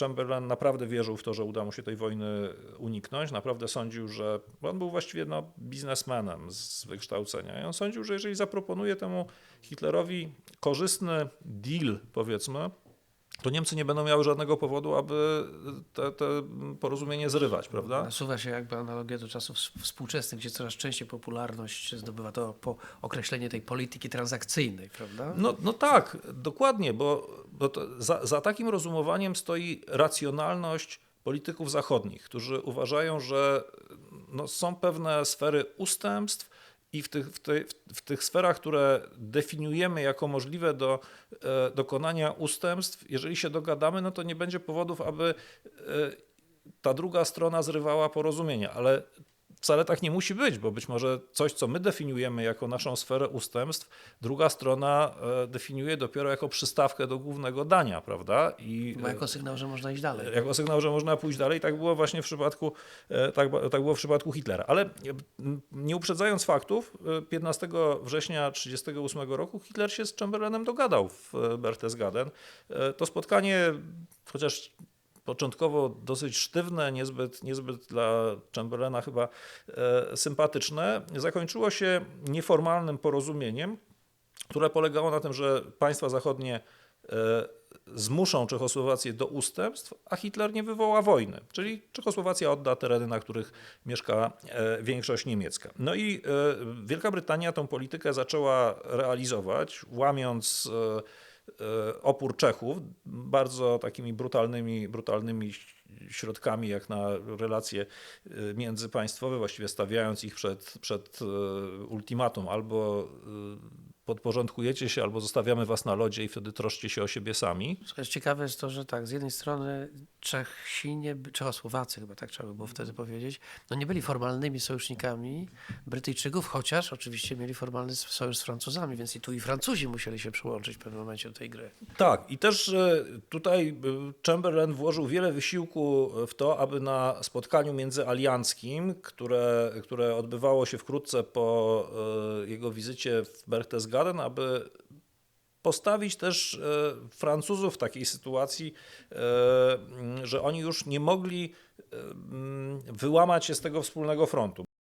Chamberlain naprawdę wierzył w to, że uda mu się tej wojny uniknąć. Naprawdę sądził, że on był właściwie no, biznesmenem z wykształcenia. I on sądził, że jeżeli zaproponuje temu Hitlerowi korzystny deal, powiedzmy, to Niemcy nie będą miały żadnego powodu, aby te, te porozumienie zrywać, prawda? Nasuwa się jakby analogia do czasów współczesnych, gdzie coraz częściej popularność zdobywa to po określenie tej polityki transakcyjnej, prawda? No, no tak, dokładnie, bo, bo to za, za takim rozumowaniem stoi racjonalność polityków zachodnich, którzy uważają, że no, są pewne sfery ustępstw i w tych, w, tej, w tych sferach, które definiujemy jako możliwe do e, dokonania ustępstw, jeżeli się dogadamy, no to nie będzie powodów, aby e, ta druga strona zrywała porozumienie, ale wcale tak nie musi być, bo być może coś, co my definiujemy jako naszą sferę ustępstw, druga strona e, definiuje dopiero jako przystawkę do głównego dania, prawda? I Bo jako sygnał, że można iść dalej. jako sygnał, że można pójść dalej. Tak było właśnie w przypadku, e, tak, tak było w przypadku Hitlera. Ale e, nie uprzedzając faktów, e, 15 września 1938 roku Hitler się z Chamberlainem dogadał w e, Berchtesgaden. E, To spotkanie, chociaż początkowo dosyć sztywne, niezbyt, niezbyt dla Chamberlaina chyba e, sympatyczne, zakończyło się nieformalnym porozumieniem, które polegało na tym, że państwa zachodnie e, zmuszą Czechosłowację do ustępstw, a Hitler nie wywoła wojny. Czyli Czechosłowacja odda tereny, na których mieszka e, większość niemiecka. No i Wielka Brytania tą politykę zaczęła realizować, łamiąc opór Czechów bardzo takimi brutalnymi, brutalnymi środkami, jak na relacje e, międzypaństwowe, właściwie stawiając ich przed, przed e, ultimatum albo e, podporządkujecie się, albo zostawiamy was na lodzie i wtedy troszcie się o siebie sami. Ciekawe jest to, że tak, z jednej strony Czesi, nie, Czechosłowacy chyba tak trzeba by było wtedy powiedzieć, no nie byli formalnymi sojusznikami Brytyjczyków, chociaż oczywiście mieli formalny sojusz z Francuzami, więc i tu i Francuzi musieli się przyłączyć w pewnym momencie do tej gry. Tak, i też e, tutaj e, Chamberlain włożył wiele wysiłku w to, aby na spotkaniu międzyalianckim, które, które odbywało się wkrótce po e, jego wizycie w Berchtesgaden, aby postawić też e, Francuzów w takiej sytuacji, e, że oni już nie mogli e, wyłamać się z tego wspólnego frontu.